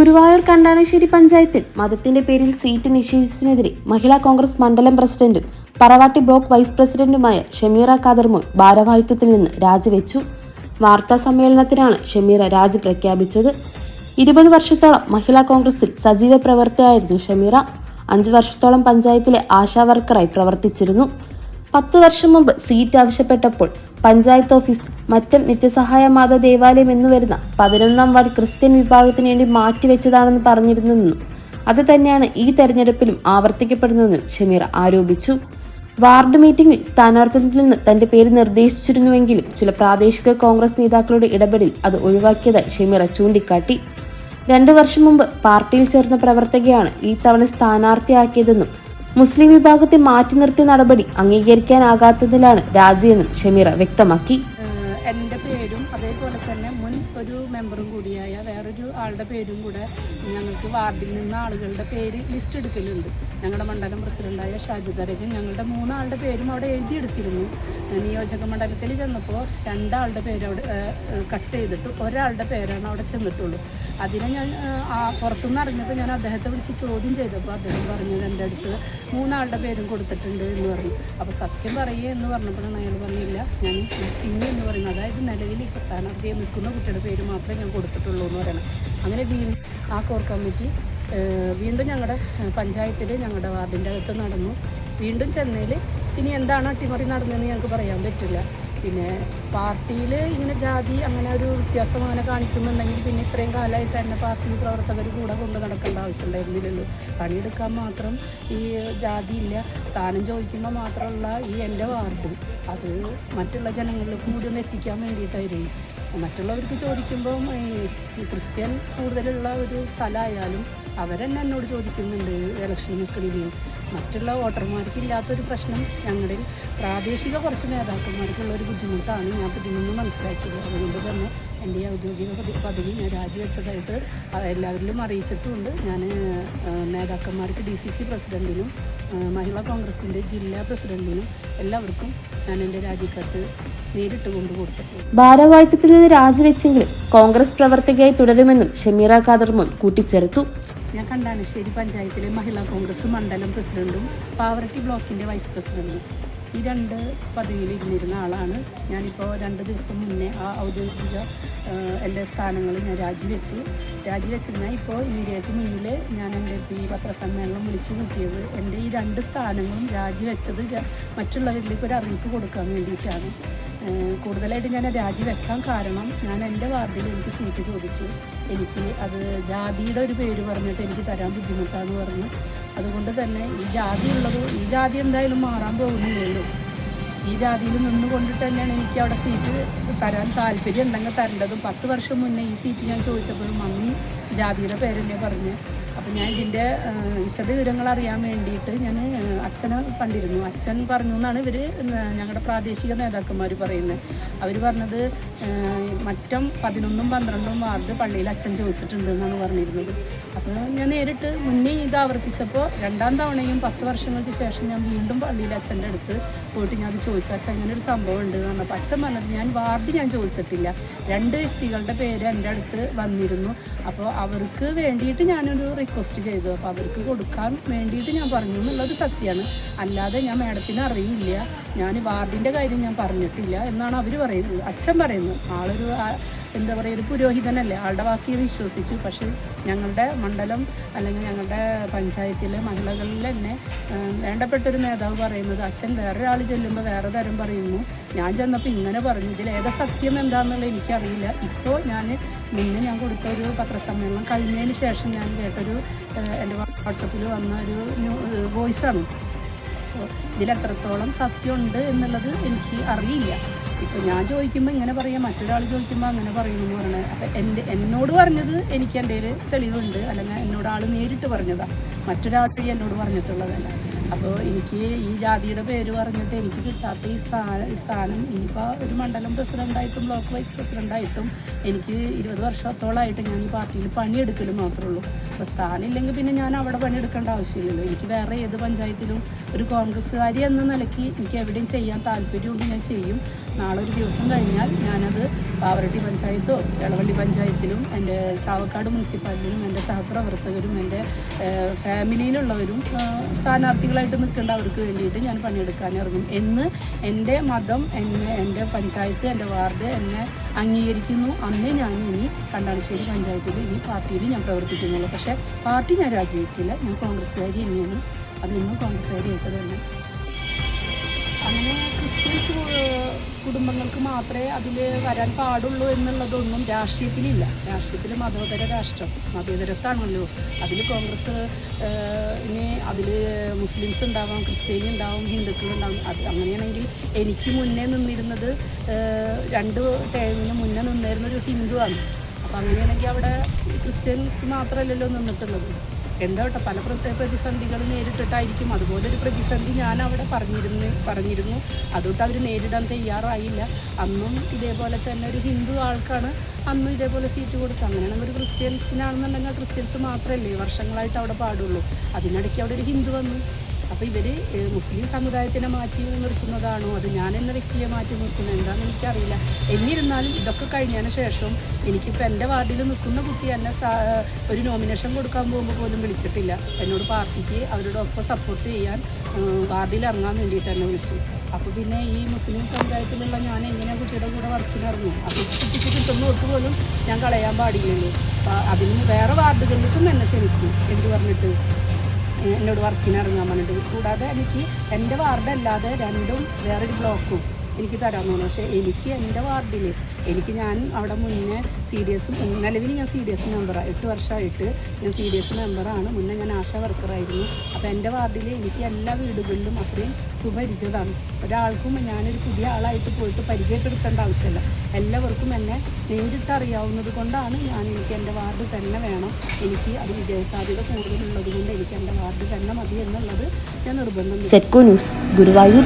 ഗുരുവായൂർ കണ്ടാണശ്ശേരി പഞ്ചായത്തിൽ മതത്തിന്റെ പേരിൽ സീറ്റ് നിഷേധിച്ചതിനെതിരെ മഹിളാ കോൺഗ്രസ് മണ്ഡലം പ്രസിഡന്റും പറവാട്ടി ബ്ലോക്ക് വൈസ് പ്രസിഡന്റുമായ ഷമീറ കാദർമോൻ ഭാരവാഹിത്വത്തിൽ നിന്ന് രാജിവെച്ചു. വാർത്താ സമ്മേളനത്തിനാണ് ഷമീറ രാജി പ്രഖ്യാപിച്ചത്. ഇരുപത് വർഷത്തോളം മഹിളാ കോൺഗ്രസിൽ സജീവ പ്രവർത്തകയായിരുന്നു ഷമീറ. അഞ്ചു വർഷത്തോളം പഞ്ചായത്തിലെ ആശാ വർക്കറായി പ്രവർത്തിച്ചിരുന്നു. പത്ത് വർഷം മുമ്പ് സീറ്റ് ആവശ്യപ്പെട്ടപ്പോൾ പഞ്ചായത്ത് ഓഫീസ് മറ്റം നിത്യസഹായ മാത ദേവാലയം എന്നു വരുന്ന പതിനൊന്നാം വാർഡ് ക്രിസ്ത്യൻ വിഭാഗത്തിന് വേണ്ടി മാറ്റിവെച്ചതാണെന്ന് പറഞ്ഞിരുന്നെന്നും അത് തന്നെയാണ് ഈ തെരഞ്ഞെടുപ്പിലും ആവർത്തിക്കപ്പെടുന്നതെന്നും ഷമീർ ആരോപിച്ചു. വാർഡ് മീറ്റിംഗിൽ സ്ഥാനാർത്ഥിത്വത്തിൽ നിന്ന് തന്റെ പേര് നിർദ്ദേശിച്ചിരുന്നുവെങ്കിലും ചില പ്രാദേശിക കോൺഗ്രസ് നേതാക്കളുടെ ഇടപെടൽ അത് ഒഴിവാക്കിയതായി ഷമീറ ചൂണ്ടിക്കാട്ടി. രണ്ടു വർഷം മുമ്പ് പാർട്ടിയിൽ ചേർന്ന പ്രവർത്തകയാണ് ഈ തവണ സ്ഥാനാർത്ഥിയാക്കിയതെന്നും മുസ്ലിം വിഭാഗത്തെ മാറ്റി നിർത്തിയ നടപടി അംഗീകരിക്കാനാകാത്തതിലാണ് രാജിയെന്നും ഷമീറ വ്യക്തമാക്കി. എന്റെ പേരും അതേപോലെ തന്നെ മുൻ ഒരു മെമ്പറും കൂടിയായ വേറൊരു ആളുടെ പേരും കൂടെ ഞങ്ങൾക്ക് വാർഡിൽ നിന്ന് ആളുകളുടെ പേര് ലിസ്റ്റ് എടുക്കലുണ്ട്. ഞങ്ങളുടെ മണ്ഡലം പ്രസിഡന്റായ ഷാജിദരജൻ ഞങ്ങളുടെ മൂന്നാളുടെ പേരും അവിടെ എഴുതിയെടുത്തിരുന്നു. നിയോജക മണ്ഡലത്തിൽ ചെന്നപ്പോൾ രണ്ടാളുടെ പേര് അവിടെ കട്ട് ചെയ്തിട്ട് ഒരാളുടെ പേരാണ് അവിടെ ചെന്നിട്ടുള്ളൂ. അതിനെ ഞാൻ പുറത്തുനിന്ന് അറിഞ്ഞപ്പോൾ ഞാൻ അദ്ദേഹത്തെ വിളിച്ച് ചോദ്യം ചെയ്തപ്പോൾ അദ്ദേഹം പറഞ്ഞത് എന്റെ അടുത്ത് മൂന്നാളുടെ പേരും കൊടുത്തിട്ടുണ്ട് എന്ന് പറഞ്ഞു. അപ്പോൾ സത്യം പറയുക എന്ന് പറഞ്ഞപ്പോഴാണ് അയാൾ പറഞ്ഞില്ല. ഞാൻ സിംഗ് എന്ന് പറയുന്നത്. അതായത് നിലവിൽ ഇപ്പോൾ സ്ഥാനാർത്ഥിയെ നിൽക്കുന്ന കുട്ടിയുടെ പേര് മാത്രമേ ഞാൻ കൊടുത്തിട്ടുള്ളൂ എന്ന് പറയണം. അങ്ങനെ വീണ്ടും ആ കോർ കമ്മിറ്റി വീണ്ടും ഞങ്ങളുടെ പഞ്ചായത്തിൽ ഞങ്ങളുടെ വാർഡിന്റെ അകത്ത് നടന്നു. വീണ്ടും ചെന്നൈയിൽ ഇനി എന്താണ് അട്ടിമറി നടന്നതെന്ന് ഞങ്ങൾക്ക് പറയാൻ പറ്റില്ല. പിന്നെ പാർട്ടിയിൽ ഇങ്ങനെ ജാതി അങ്ങനെ ഒരു വ്യത്യാസം അങ്ങനെ കാണിക്കുന്നുണ്ടെങ്കിൽ പിന്നെ ഇത്രയും കാലമായിട്ട് തന്നെ പാർട്ടി പ്രവർത്തകർ കൂടെ കൊണ്ട് നടക്കേണ്ട ആവശ്യം ഉണ്ടായിരുന്നില്ലല്ലോ. പണിയെടുക്കാൻ മാത്രം ഈ ജാതി ഇല്ല സ്ഥാനം ചോദിക്കുമ്പോൾ മാത്രമുള്ള ഈ എന്റെ വാർഡ് അത് മറ്റുള്ള ജനങ്ങളിലേക്ക് ഒന്ന് എത്തിക്കാൻ വേണ്ടിയിട്ടായിരുന്നു. മറ്റുള്ളവർക്ക് ചോദിക്കുമ്പം ഈ ക്രിസ്ത്യൻ കൂടുതലുള്ള ഒരു സ്ഥലമായാലും അവരെന്നെ എന്നോട് ചോദിക്കുന്നുണ്ട് ഇലക്ഷൻ നിൽക്കണിൽ മറ്റുള്ള വോട്ടർമാർക്ക് ഇല്ലാത്തൊരു പ്രശ്നം ഞങ്ങളിൽ പ്രാദേശിക കുറച്ച് നേതാക്കന്മാർക്കുള്ള ഒരു ബുദ്ധിമുട്ടാണ്. ഞാൻ ഇതിൽ നിന്ന് മനസ്സിലാക്കിയത്. അതുകൊണ്ട് തന്നെ എന്റെ ഈ ഔദ്യോഗിക പദ- പദവി ഞാൻ രാജിവെച്ചതായിട്ട് എല്ലാവരിലും അറിയിച്ചിട്ടുമുണ്ട്. ഞാൻ നേതാക്കന്മാർക്ക് ഡി സി സി പ്രസിഡന്റിനും മഹിളാ കോൺഗ്രസിന്റെ ജില്ലാ പ്രസിഡന്റിനും എല്ലാവർക്കും ഞാൻ എന്റെ രാജിക്കത്ത് നേരിട്ട് കൊണ്ടു കൊടുത്തിട്ടുണ്ട് ഭാരവാഹിത്വത്തിൽ നിന്ന് രാജിവെച്ചെങ്കിലും കോൺഗ്രസ് പ്രവർത്തകയായി തുടരുമെന്നും ഷമീറ കാദർമോൻ കൂട്ടിച്ചേർത്തു. ഞാൻ കണ്ടാണശ്ശേരി പഞ്ചായത്തിലെ മഹിളാ കോൺഗ്രസ് മണ്ഡലം പ്രസിഡന്റും പാവറട്ടി ബ്ലോക്കിന്റെ വൈസ് പ്രസിഡന്റും. ഈ രണ്ട് പദവിയിൽ ഇരുന്നിരുന്ന ആളാണ്. ഞാനിപ്പോൾ രണ്ട് ദിവസം മുന്നേ ആ ഔദ്യോഗിക എന്റെ സ്ഥാനങ്ങൾ ഞാൻ രാജിവെച്ചു. രാജിവെച്ചിരുന്നാൽ ഇപ്പോൾ ഇന്ത്യയ്ക്ക് മുന്നിൽ ഞാൻ എന്റെ ഈ പത്രസമ്മേളനം വിളിച്ചു കൂട്ടിയത്. എന്റെ ഈ രണ്ട് സ്ഥാനങ്ങളും രാജിവെച്ചത് മറ്റുള്ളവരിലേക്ക് ഒരു അറിയിപ്പ് കൊടുക്കാൻ വേണ്ടിയിട്ടാണ്. കൂടുതലായിട്ട് ഞാൻ രാജിവെക്കാൻ കാരണം ഞാൻ എന്റെ വാർഡിൽ എനിക്ക് സീറ്റ് ചോദിച്ചു. എനിക്ക് അത് ജാതിയുടെ ഒരു പേര് പറഞ്ഞിട്ട് എനിക്ക് തരാൻ ബുദ്ധിമുട്ടാന്ന് പറഞ്ഞു. അതുകൊണ്ട് തന്നെ ഈ ജാതി ഉള്ളത് ഈ ജാതി എന്തായാലും മാറാൻ പോകുന്നില്ലല്ലോ. ഈ ജാതിയിൽ നിന്നുകൊണ്ടിട്ട് തന്നെയാണ് എനിക്ക് അവിടെ സീറ്റ് തരാൻ താല്പര്യം ഉണ്ടെങ്കിൽ തരേണ്ടതും. പത്ത് വർഷം മുന്നേ ഈ സീറ്റ് ഞാൻ ചോദിച്ചപ്പോഴും അന്ന് ജാതിയുടെ പേരല്ലേ പറഞ്ഞ്. അപ്പം ഞാൻ ഇതിന്റെ വിശദ വിവരങ്ങൾ അറിയാൻ വേണ്ടിയിട്ട് ഞാൻ അച്ഛനെ കണ്ടിരുന്നു. അച്ഛൻ പറഞ്ഞു എന്നാണ് ഇവർ ഞങ്ങളുടെ പ്രാദേശിക നേതാക്കന്മാർ പറയുന്നത് അവർ പറഞ്ഞത് മറ്റം പതിനൊന്നും പന്ത്രണ്ടും വാർഡ് പള്ളിയിൽ അച്ഛൻ ചോദിച്ചിട്ടുണ്ട് എന്നാണ് പറഞ്ഞിരുന്നത്. അപ്പോൾ ഞാൻ നേരിട്ട് മുന്നേ ഇത് ആവർത്തിച്ചപ്പോൾ രണ്ടാം തവണയും പത്ത് വർഷങ്ങൾക്ക് ശേഷം ഞാൻ വീണ്ടും പള്ളിയിൽ അച്ഛന്റെ അടുത്ത് പോയിട്ട് ഞാൻ അത് ചോദിച്ചു അച്ഛൻ അങ്ങനെ ഒരു സംഭവം ഉണ്ട് എന്ന് പറഞ്ഞപ്പോൾ അച്ഛൻ പറഞ്ഞത് ഞാൻ വാർഡ് ഞാൻ ചോദിച്ചിട്ടില്ല രണ്ട് വ്യക്തികളുടെ പേര് എന്റെ അടുത്ത് വന്നിരുന്നു. അപ്പോൾ അവർക്ക് വേണ്ടിയിട്ട് ഞാനൊരു റിക്വസ്റ്റ് ചെയ്തു. അപ്പോൾ അവർക്ക് കൊടുക്കാൻ വേണ്ടിയിട്ട് ഞാൻ പറഞ്ഞു എന്നുള്ളത് സത്യമാണ്. അല്ലാതെ ഞാൻ മാഡത്തിന് അറിയില്ല. ഞാൻ വാർഡിന്റെ കാര്യം ഞാൻ പറഞ്ഞിട്ടില്ല എന്നാണ് അവർ പറയുന്നത്. അച്ഛൻ പറയുന്നത്. ആളൊരു എന്താ പറയുക ഒരു പുരോഹിതനല്ലേ? ആളുടെ വാക്കിയെ വിശ്വസിച്ചു. പക്ഷേ ഞങ്ങളുടെ മണ്ഡലം അല്ലെങ്കിൽ ഞങ്ങളുടെ പഞ്ചായത്തിലെ മഹിളകളിൽ തന്നെ വേണ്ടപ്പെട്ടൊരു നേതാവ് പറയുന്നത് അച്ഛൻ വേറൊരാൾ ചെല്ലുമ്പോൾ വേറെ തരം പറയുന്നു. ഞാൻ ചെന്നപ്പോൾ ഇങ്ങനെ പറഞ്ഞു. ഇതിൽ ഏതാ സത്യം എന്താണെന്നുള്ളത് എനിക്കറിയില്ല. ഇപ്പോൾ ഞാൻ മുന്നേ ഞാൻ കൊടുത്ത ഒരു പത്രസമ്മേളനം കഴിഞ്ഞതിന് ശേഷം ഞാൻ കേട്ടൊരു എന്റെ വാട്സപ്പിൽ വന്ന ഒരു വോയിസാണ്. അപ്പോൾ ഇതിലെത്രത്തോളം സത്യമുണ്ട് എന്നുള്ളത് എനിക്ക് അറിയില്ല. ഇപ്പം ഞാൻ ചോദിക്കുമ്പോൾ ഇങ്ങനെ പറയാം മറ്റൊരാൾ ചോദിക്കുമ്പോൾ അങ്ങനെ പറയുന്നു പറഞ്ഞത് അപ്പൊ എന്റെ എന്നോട് പറഞ്ഞത് എനിക്ക് എന്റെ തെളിവുണ്ട്. അല്ലെങ്കിൽ എന്നോട് ആൾ നേരിട്ട് പറഞ്ഞതാ. മറ്റൊരാൾ എന്നോട് പറഞ്ഞിട്ടുള്ളതല്ല. അപ്പോൾ എനിക്ക് ഈ ജാതിയുടെ പേര് പറഞ്ഞിട്ട് എനിക്ക് കിട്ടാത്ത ഈ സ്ഥാനം സ്ഥാനം ഇനിയിപ്പോൾ ഒരു മണ്ഡലം പ്രസിഡന്റായിട്ടും ബ്ലോക്ക് വൈസ് പ്രസിഡന്റായിട്ടും എനിക്ക് ഇരുപത് വർഷത്തോളമായിട്ട് ഞാൻ ഈ പാർട്ടിയിൽ പണിയെടുക്കലും മാത്രമേ ഉള്ളൂ. അപ്പോൾ സ്ഥാനം ഇല്ലെങ്കിൽ പിന്നെ ഞാൻ അവിടെ പണിയെടുക്കേണ്ട ആവശ്യമില്ലല്ലോ. എനിക്ക് വേറെ ഏത് പഞ്ചായത്തിലും ഒരു കോൺഗ്രസ്സുകാരി എന്ന നിലയ്ക്ക് എനിക്ക് എവിടെയും ചെയ്യാൻ താല്പര്യമുണ്ട് ഞാൻ ചെയ്യും. നാളെ ഒരു ദിവസം കഴിഞ്ഞാൽ ഞാനത് പാവറട്ടി പഞ്ചായത്തോ എളവള്ളി പഞ്ചായത്തിലും എന്റെ ചാവക്കാട് മുനിസിപ്പാലിറ്റിയിലും എന്റെ സഹപ്രവർത്തകരും എന്റെ ഫാമിലിയിലുള്ളവരും ഫാമിലിയിലുള്ളവരും ഏഹ്, നിൽക്കേണ്ട അവർക്ക് വേണ്ടിയിട്ട് ഞാൻ പണിയെടുക്കാൻ ഇറങ്ങും. എന്ന് എന്റെ മതം എന്നെ എന്റെ പഞ്ചായത്ത് എന്റെ വാർഡ് എന്നെ അംഗീകരിക്കുന്നു. അന്നേ ഞാൻ ഇനി കണ്ടാണിശ്ശേരി പഞ്ചായത്തിൽ ഇനി പാർട്ടിയിൽ ഞാൻ പ്രവർത്തിക്കുന്നുള്ളൂ. പക്ഷേ പാർട്ടി ഞാൻ രാജിവെക്കില്ല. ഞാൻ കോൺഗ്രസ്സുകാരി തന്നെയാണ്. അതിന്നും കോൺഗ്രസ്സുകാരിയായിട്ട് തന്നെ. അങ്ങനെ ക്രിസ്ത്യൻസ് കുടുംബങ്ങൾക്ക് മാത്രമേ അതിൽ വരാൻ പാടുള്ളൂ എന്നുള്ളതൊന്നും രാഷ്ട്രീയത്തിലില്ല. രാഷ്ട്രീയത്തിൽ മതേതര രാഷ്ട്രം മതേതരത്താണല്ലോ. അതിൽ കോൺഗ്രസ് ഇനി അതിൽ മുസ്ലിംസ് ഉണ്ടാവാം ക്രിസ്ത്യാനി ഉണ്ടാവും ഹിന്ദുക്കൾ ഉണ്ടാവും. അത് അങ്ങനെയാണെങ്കിൽ എനിക്ക് മുന്നേ നിന്നിരുന്നത് രണ്ട് ടേമിന് മുന്നേ നിന്നിരുന്നൊരു ഹിന്ദുവാണ്. അപ്പം അങ്ങനെയാണെങ്കിൽ അവിടെ ക്രിസ്ത്യൻസ് മാത്രമല്ലല്ലോ നിന്നിട്ടുള്ളത്. എന്താ കേട്ടോ? പല പ്രതിസന്ധികൾ നേരിട്ടിട്ടായിരിക്കും. അതുപോലെ ഒരു പ്രതിസന്ധി ഞാൻ അവിടെ പറഞ്ഞിരുന്നു പറഞ്ഞിരുന്നു. അതുകൊണ്ട് അവർ നേരിടാൻ തയ്യാറായില്ല. അന്നും ഇതേപോലെ തന്നെ ഒരു ഹിന്ദു ആൾക്കാണ് അന്നും ഇതേപോലെ സീറ്റ് കൊടുത്തത് അങ്ങനെയാണെങ്കിൽ ഒരു ക്രിസ്ത്യൻസിനാണെന്നുണ്ടെങ്കിൽ ക്രിസ്ത്യൻസ് മാത്രമല്ലേ വർഷങ്ങളായിട്ട് അവിടെ പാടുള്ളൂ. അതിനിടയ്ക്ക് അവിടെ ഒരു ഹിന്ദു വന്നു. അപ്പോൾ ഇവർ മുസ്ലിം സമുദായത്തിനെ മാറ്റി നിർത്തുന്നതാണോ? അത് ഞാൻ എന്ന വ്യക്തിയെ മാറ്റി നിർത്തുന്നത്? എന്താണെന്ന് എനിക്കറിയില്ല. എന്നിരുന്നാലും ഇതൊക്കെ കഴിഞ്ഞതിന് ശേഷം എനിക്കിപ്പോൾ എന്റെ വാർഡിൽ നിൽക്കുന്ന കുട്ടി എന്നെ ഒരു നോമിനേഷൻ കൊടുക്കാൻ പോകുമ്പോൾ പോലും വിളിച്ചിട്ടില്ല. എന്നോട് പാർട്ടിക്ക് അവരുടെ ഒപ്പം സപ്പോർട്ട് ചെയ്യാൻ വാർഡിൽ ഇറങ്ങാൻ വേണ്ടിയിട്ട് എന്നെ വിളിച്ചു. അപ്പോൾ പിന്നെ ഈ മുസ്ലിം സമുദായത്തിലുള്ള ഞാൻ എങ്ങനെ കുട്ടിയുടെ കൂടെ വർക്കിന് ഇറങ്ങും അപ്പോൾ കുട്ടിക്ക് കിട്ടുന്ന ഒട്ട് പോലും ഞാൻ കളയാൻ പാടില്ലല്ലോ. അപ്പോൾ അതിന് വേറെ വാർഡുകളിലേക്കും എന്നെ ക്ഷണിച്ചു എന്ത് പറഞ്ഞിട്ട്? എന്നോട് വർക്കിന് ഇറങ്ങാൻ പറഞ്ഞിട്ട്. കൂടാതെ എനിക്ക് എന്റെ വാർഡല്ലാതെ രണ്ടും വേറൊരു ബ്ലോക്കും എനിക്ക് തരാൻ തോന്നുന്നു. പക്ഷേ എനിക്ക് എന്റെ വാർഡിൽ എനിക്ക് ഞാൻ അവിടെ മുന്നേ സി ഡി എസ് നിലവിൽ ഞാൻ സി ഡി എസ് മെമ്പറാണ് എട്ട് വർഷമായിട്ട് ഞാൻ സി ഡി എസ് മെമ്പറാണ് മുന്നേ ഞാൻ ആശ വർക്കറായിരുന്നു അപ്പോൾ എന്റെ വാർഡിൽ എനിക്ക് എല്ലാ വീടുകളിലും അത്രയും സുപരിചിതമാണ്. ഒരാൾക്കും ഞാനൊരു പുതിയ ആളായിട്ട് പോയിട്ട് പരിചയപ്പെടുത്തേണ്ട ആവശ്യമില്ല. എല്ലാവർക്കും എന്നെ നേരിട്ട് അറിയാവുന്നത് കൊണ്ടാണ് ഞാൻ എനിക്ക് എന്റെ വാർഡ് തന്നെ വേണം. എനിക്ക് അത് വിജയസാധ്യത കൂടുതലുള്ളത് കൊണ്ട് എനിക്ക് എന്റെ വാർഡ് തന്നെ മതി എന്നുള്ളത് ഞാൻ നിർബന്ധം. SETCO news Guruvayur